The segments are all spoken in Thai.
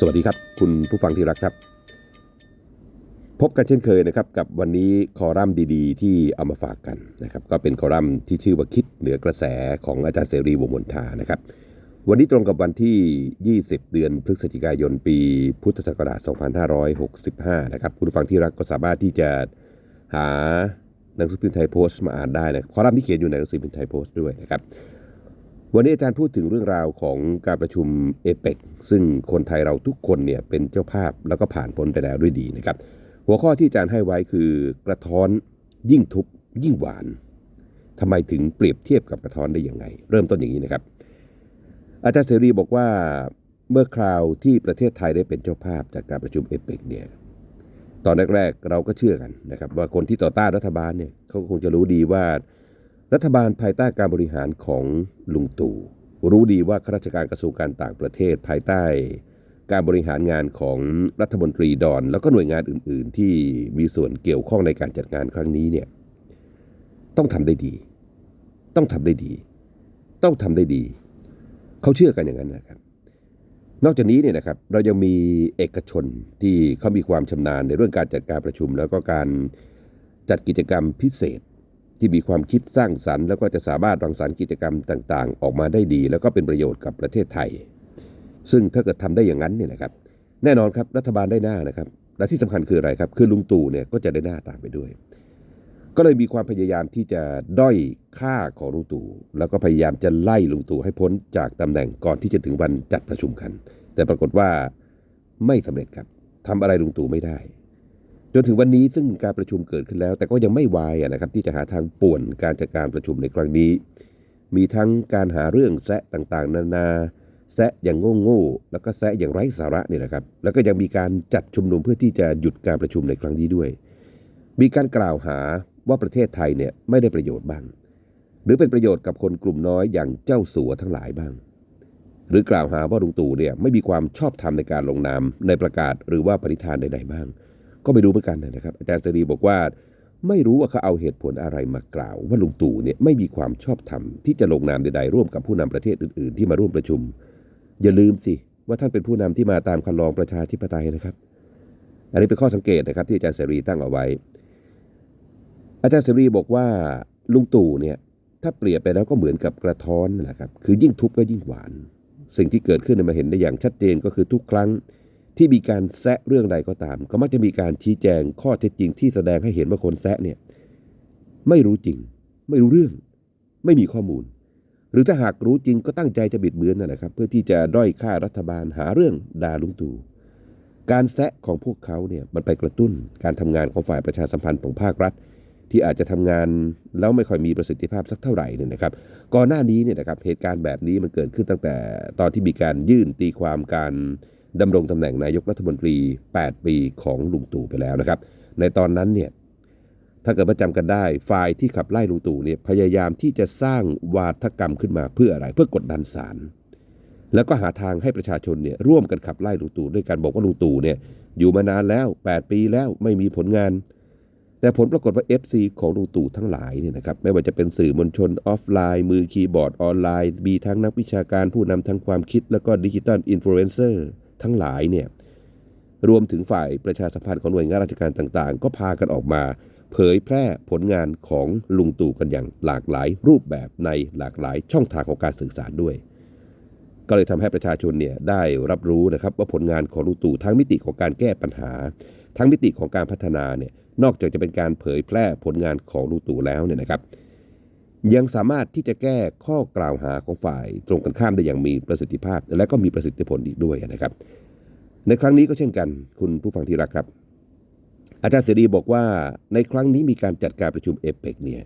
สวัสดีครับ คุณผู้ฟังที่รักครับ พบกันเช่นเคยนะครับกับวันนี้คอรัมน์ดีๆ ที่เอามาฝากกันนะครับก็เป็นคอรัมน์ที่ชื่อว่าคิดเหนือกระแสของอาจารย์เสรีวงมนทานะครับ วันนี้ตรงกับวันที่ 20 เดือนพฤศจิกายนปี พุทธศักราช 2565 นะครับคุณผู้ฟังที่รักก็สามารถที่จะหาหนังสือพิมพ์ไทยโพสต์มาอ่านได้นะครับคอลัมน์ที่เขียนอยู่ในหนังสือพิมพ์ไทยโพสต์ด้วยนะครับ วันนี้อาจารย์พูดถึงเรื่องราวของการประชุมเอเปกซึ่งคนไทยเราทุกคนเนี่ยเป็นเจ้าภาพแล้วก็ผ่านพ้นไปแล้วด้วยดีนะครับ หัวข้อที่อาจารย์ให้ไว้คือกระท้อนยิ่งทุบยิ่งหวานทำไมถึงเปรียบเทียบกับกระท้อนได้ยังไง เริ่มต้นอย่างนี้นะครับ อาจารย์เสรีบอกว่าเมื่อคราวที่ประเทศไทยได้เป็นเจ้าภาพจากการประชุมเอเปกเนี่ยตอนแรกๆเราก็เชื่อกันนะครับว่าคนที่ต่อต้านรัฐบาลเนี่ยเขาคงจะรู้ดีว่า รัฐบาลภายใต้การบริหารของลุงตู่รู้ดีว่าข้าราชการกระทรวงการต่างประเทศภายใต้ การบริหารงานของรัฐมนตรีดอน แล้วก็หน่วยงานอื่น ๆ ที่มีส่วนเกี่ยวข้องในการจัดงานครั้งนี้เนี่ยต้องทำได้ดี ต้องทำได้ดี ต้องทำได้ดี เขาเชื่อกันอย่างนั้นนะครับ นอกจากนี้เนี่ยนะครับเรายังมีเอกชนที่เขามีความชำนาญในเรื่องการจัดการประชุม แล้วก็การจัดกิจกรรมพิเศษ ที่มีความคิดสร้างสรรค์แล้วก็จะสามารถรังสรรค์กิจกรรมต่างๆ ออกมาได้ดี แล้วก็เป็นประโยชน์กับประเทศไทย ซึ่งถ้าเกิดทำได้อย่างนั้นเนี่ยนะครับ แน่นอนครับรัฐบาลได้หน้านะครับ และที่สำคัญคืออะไรครับ คือลุงตู่เนี่ยก็จะได้หน้าตามไปด้วย ก็เลยมีความพยายามที่จะด้อยค่าของลุงตู่แล้วก็พยายามจะไล่ลุงตู่ให้พ้นจากตำแหน่งก่อนที่จะถึงวันจัดประชุมกัน แต่ปรากฏว่าไม่สำเร็จครับทำอะไรลุงตู่ไม่ได้ จนถึงวันนี้ซึ่งการประชุมเกิดขึ้นแล้ว แต่ก็ยังไม่วายนะครับที่จะหาทางป่วนการจัดการประชุมในครั้งนี้ มีทั้งการหาเรื่องแซะต่างๆ นานาแซะอย่างโง่ๆแล้วก็แซะอย่างไร้สาระนี่แหละครับ แล้วก็ยังมีการจัดชุมนุมเพื่อที่จะหยุดการประชุมในครั้งนี้ด้วย มีการกล่าวหาว่าประเทศไทยเนี่ยไม่ได้ประโยชน์บ้าง หรือเป็นประโยชน์กับคนกลุ่มน้อยอย่างเจ้าสัวทั้งหลายบ้าง หรือกล่าวหาว่าลุงตู่เนี่ยไม่มีความชอบธรรมในการลงนามในประกาศหรือว่าปณิธานใดๆบ้าง ก็ไม่รู้เหมือนกันนะครับ อาจารย์เสรีบอกว่าไม่รู้ว่าเขาเอาเหตุผลอะไรมากล่าว ว่าลุงตู่เนี่ยไม่มีความชอบธรรมที่จะลงนามใดๆร่วมกับผู้นำประเทศอื่นๆ ที่มาร่วมประชุม อย่าลืมสิว่าท่านเป็นผู้นำที่มาตามคันลองประชาธิปไตยนะครับ อันนี้เป็นข้อสังเกตนะครับที่อาจารย์เสรีตั้งเอาไว้ อาจารย์เสรีบอกว่าลุงตู่เนี่ยถ้าเปรียบไปแล้วก็เหมือนกับกระท้อนนั่นแหละครับคือยิ่งทุบก็ยิ่งหวาน สิ่งที่เกิดขึ้นมาเห็นได้อย่างชัดเจนก็คือทุกครั้ง ที่มีการแซะเรื่องใดก็ตาม ก็มักจะมีการชี้แจงข้อเท็จจริงที่แสดงให้เห็นว่าคนแซะเนี่ยไม่รู้จริง ไม่รู้เรื่อง ไม่มีข้อมูล หรือถ้าหากรู้จริงก็ตั้งใจจะบิดเบือนนั่นแหละครับ เพื่อที่จะด้อยค่ารัฐบาลหาเรื่องด่าลุงตู่การแซะของพวกเขาเนี่ยมันไปกระตุ้นการทำงานของฝ่ายประชาสัมพันธ์ของภาครัฐ ที่อาจจะทำงานแล้วไม่ค่อยมีประสิทธิภาพสักเท่าไหร่เนี่ยนะครับ ก่อนหน้านี้เนี่ยนะครับเหตุการณ์แบบนี้มันเกิดขึ้นตั้งแต่ตอนที่มีการยื่นตีความการ ดำรงตำแหน่งนายกรัฐมนตรี 8 ปีของลุงตู่ไปแล้วนะครับ ในตอนนั้นเนี่ยถ้าเกิดประจำกันได้ฝ่ายที่ขับไล่ลุงตู่เนี่ยพยายามที่จะสร้างวาทกรรมขึ้นมาเพื่ออะไรเพื่อกดดันศาลแล้วก็หาทางให้ประชาชนเนี่ยร่วมกันขับไล่ลุงตู่ด้วยการบอกว่าลุงตู่เนี่ยอยู่มานานแล้ว 8 ปีแล้วไม่มีผลงาน แต่ผลปรากฏว่า FC ของลุงตู่ทั้งหลายเนี่ยนะครับไม่ว่าจะเป็นสื่อมวลชนออฟไลน์ มือคีย์บอร์ดออนไลน์ มีทั้งนักวิชาการผู้นำทางความคิด แล้วก็ดิจิตอลอินฟลูเอนเซอร์ ทั้งหลายเนี่ยรวมถึงฝ่ายประชาสัมพันธ์ของหน่วยงานราชการต่างๆ ก็พากันออกมา เผยแพร่ผลงานของลุงตู่กันอย่างหลากหลายรูปแบบในหลากหลายช่องทางของการสื่อสารด้วย ก็เลยทำให้ประชาชนเนี่ยได้รับรู้นะครับว่าผลงานของลุงตู่ทั้งมิติของการแก้ปัญหา ทั้งมิติของการพัฒนาเนี่ยนอกจากจะเป็นการเผยแพร่ผลงานของลุงตู่แล้วเนี่ยนะครับ ยังสามารถที่จะแก้ข้อกล่าวหาของฝ่ายตรงกันข้ามได้อย่างมีประสิทธิภาพ และก็มีประสิทธิผลอีกด้วยนะครับ ในครั้งนี้ก็เช่นกัน คุณผู้ฟังที่รักครับ อาจารย์เสรีบอกว่าในครั้งนี้มีการจัดการประชุมเอเปกเนี่ย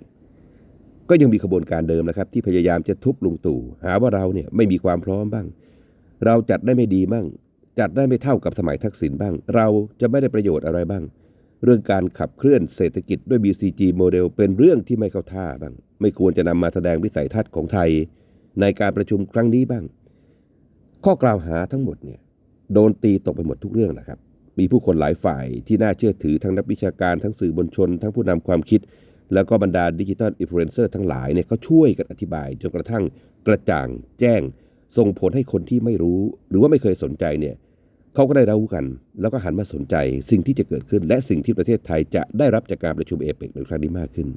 ก็ยังมีขบวนการเดิมนะครับ ที่พยายามจะทุบลุงตู่หาว่าเราเนี่ยไม่มีความพร้อมบ้าง เราจัดได้ไม่ดีบ้าง จัดได้ไม่เท่ากับสมัยทักษิณบ้าง เราจะไม่ได้ประโยชน์อะไรบ้าง เรื่องการขับเคลื่อนเศรษฐกิจด้วย BCG โมเดลเป็นเรื่องที่ไม่เข้าท่าบ้าง ไม่ควรจะนำมาแสดงวิสัยทัศน์ของไทย ในการประชุมครั้งนี้บ้าง ข้อกล่าวหาทั้งหมดเนี่ยโดนตีตกไปหมดทุกเรื่องแหละครับ มีผู้คนหลายฝ่ายที่น่าเชื่อถือทั้งนักวิชาการทั้งสื่อมวลชน ทั้งผู้นำความคิด แล้วก็บรรดาดิจิทัลอินฟลูเอนเซอร์ทั้งหลายเนี่ยก็ช่วยกันอธิบายจนกระทั่งกระจ่างแจ้ง ส่งผลให้คนที่ไม่รู้ หรือว่าไม่เคยสนใจเนี่ยเขาก็ได้รู้กัน แล้วก็หันมาสนใจสิ่งที่จะเกิดขึ้น และสิ่งที่ประเทศไทยจะได้รับจากการประชุมเอเปกในครั้งนี้มากขึ้น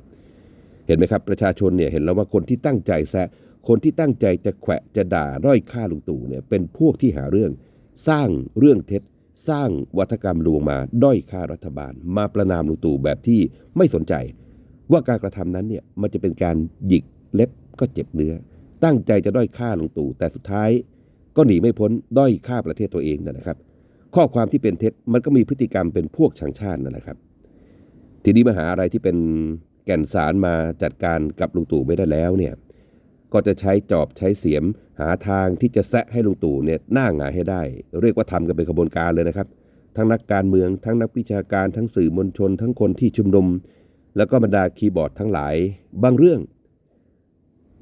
เห็นไหมครับประชาชนเนี่ยเห็นแล้วว่าคนที่ตั้งใจแซะคนที่ตั้งใจจะแขวะจะด่าด้อยค่าลุงตู่เนี่ยเป็นพวกที่หาเรื่อง สร้างเรื่องเท็จ สร้างวัฒกรรมลวงมาด้อยค่ารัฐบาล มาประนามลุงตู่แบบที่ไม่สนใจ ว่าการกระทำนั้นเนี่ยมันจะเป็นการหยิกเล็บก็เจ็บเนื้อ ตั้งใจจะด้อยค่าลุงตู่แต่สุดท้าย ก็หนีไม่พ้นด้อยค่าประเทศตัวเองนะครับ ข้อความที่เป็นเท็จมันก็มีพฤติกรรมเป็นพวกชังชาตินั่นแหละครับ ทีนี้มาหาอะไรที่เป็น แก่นสารมาจัดการกับลุงตู่ไม่ได้แล้วเนี่ยก็จะใช้จอบใช้เสียมหาทางที่จะแซะให้ลุงตู่เนี่ยหน้าหงายให้ได้ เรียกว่าทำกันเป็นขบวนการเลยนะครับ ทั้งนักการเมือง ทั้งนักวิชาการทั้งสื่อมวลชน ทั้งคนที่ชุมนุม แล้วก็บรรดาคีย์บอร์ดทั้งหลาย บางเรื่อง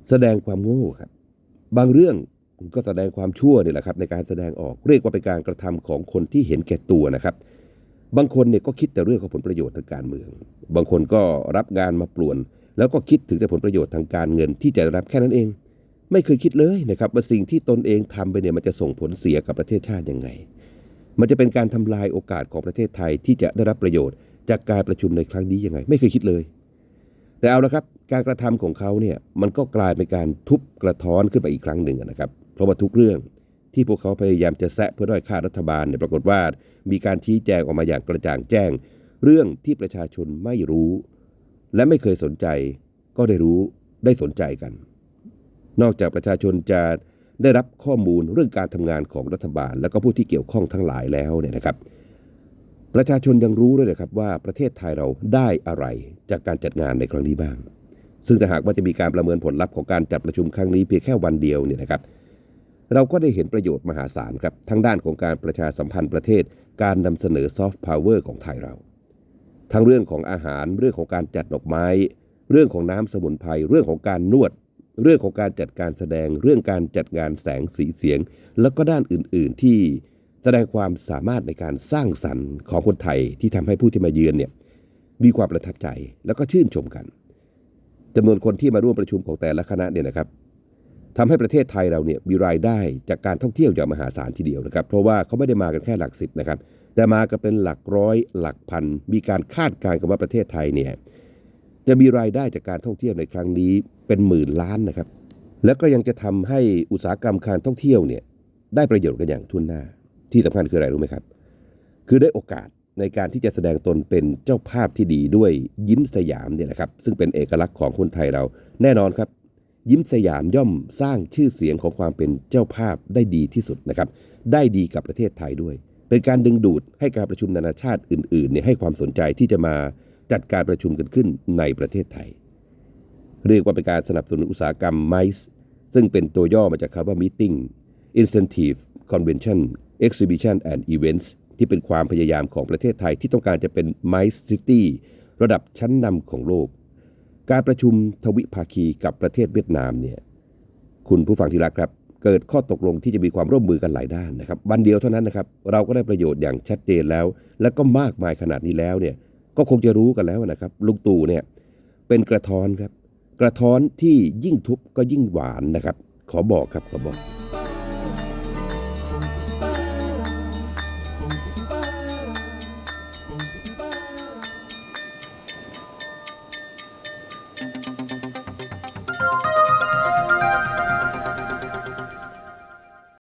แสดงความโง่ครับ บางเรื่องก็แสดงความชั่วนี่แหละครับในการแสดงออกเรียกว่าเป็นการกระทำของคนที่เห็นแก่ตัวนะครับ บางคนเนี่ยก็คิดแต่เรื่องของผลประโยชน์ทางการเมือง บางคนก็รับงานมาปลวน แล้วก็คิดถึงแต่ผลประโยชน์ทางการเงินที่จะได้รับแค่นั้นเอง ไม่เคยคิดเลยนะครับว่าสิ่งที่ตนเองทำไปเนี่ยมันจะส่งผลเสียกับประเทศชาติยังไง มันจะเป็นการทำลายโอกาสของประเทศไทยที่จะได้รับประโยชน์ จากการประชุมในครั้งนี้ยังไง ไม่เคยคิดเลย แต่เอาละครับ การกระทำของเขาเนี่ยมันก็กลายเป็นการทุบกระท้อนขึ้นไปอีกครั้งหนึ่งนะครับ เพราะว่าทุกเรื่อง ที่พวกเขาพยายามจะแซะเพื่อด้อยค่ารัฐบาลเนี่ยปรากฏว่า มีการชี้แจงออกมาอย่างกระจ่างแจ้ง เรื่องที่ประชาชนไม่รู้ และไม่เคยสนใจ ก็ได้รู้ได้สนใจกัน นอกจากประชาชนจะได้รับข้อมูลเรื่องการทำงานของรัฐบาล และก็ผู้ที่เกี่ยวข้องทั้งหลายแล้วเนี่ยนะครับ ประชาชนยังรู้ด้วยนะครับว่าประเทศไทยเราได้อะไรจากการจัดงานในครั้งนี้บ้าง ซึ่งถ้าหากว่าจะมีการประเมินผลลัพธ์ของการจัดประชุมครั้งนี้เพียงแค่วันเดียวเนี่ยนะครับ เราก็ได้เห็นประโยชน์มหาศาลครับทั้งด้านของการประชาสัมพันธ์ประเทศ การนำเสนอซอฟต์พาวเวอร์ของไทยเรา ทั้งเรื่องของอาหารเรื่องของการจัดดอกไม้ เรื่องของน้ำสมุนไพรเรื่องของการนวด เรื่องของการจัดการแสดง เรื่องการจัดงานแสงสีเสียง แล้วก็ด้านอื่น ๆ ที่แสดงความสามารถในการสร้างสรรค์ของคนไทยที่ทำให้ผู้ที่มาเยือนเนี่ยมีความประทับใจแล้วก็ชื่นชมกันจำนวนคนที่มาร่วมประชุมของแต่ละคณะเนี่ยนะครับ ทำให้ประเทศไทยเราเนี่ยมีรายได้จากการท่องเที่ยวอย่างมหาศาลทีเดียวนะครับ เพราะว่าเขาไม่ได้มากันแค่หลักสิบนะครับ แต่มากันเป็นหลักร้อยหลักพัน มีการคาดการณ์กันว่าประเทศไทยเนี่ยจะมีรายได้จากการท่องเที่ยวในครั้งนี้เป็นหมื่นล้านนะครับ แล้วก็ยังจะทำให้อุตสาหกรรมการท่องเที่ยวเนี่ยได้ประโยชน์กันอย่างทุนหน้า ที่สำคัญคืออะไรรู้ไหมครับ คือได้โอกาสในการที่จะแสดงตนเป็นเจ้าภาพที่ดีด้วยยิ้มสยามเนี่ยนะครับ ซึ่งเป็นเอกลักษณ์ของคนไทยเราแน่นอนครับ ยิ้มสยามย่อมสร้างชื่อเสียงของความเป็นเจ้าภาพได้ดีที่สุดนะครับ ได้ดีกับประเทศไทยด้วย เป็นการดึงดูดให้การประชุมนานาชาติอื่นๆเนี่ยให้ความสนใจที่จะมาจัดการประชุมกันขึ้นในประเทศไทย เรียกว่าเป็นการสนับสนุนอุตสาหกรรม MICE ซึ่งเป็นตัวย่อมาจากคำว่า Meeting Incentive Convention Exhibition and Events ที่เป็นความพยายามของประเทศไทยที่ต้องการจะเป็น MICE City ระดับชั้นนำของโลก การประชุมทวิภาคีกับประเทศเวียดนามเนี่ยคุณผู้ฟังที่รักครับ เกิดข้อตกลงที่จะมีความร่วมมือกันหลายด้านนะครับวันเดียวเท่านั้นนะครับเราก็ได้ประโยชน์อย่างชัดเจนแล้ว และก็มากมายขนาดนี้แล้วเนี่ยก็คงจะรู้กันแล้วนะครับลุงตู่เนี่ยเป็นกระท้อนครับกระท้อนที่ยิ่งทุบก็ยิ่งหวานนะครับ ขอบอกครับขอบอก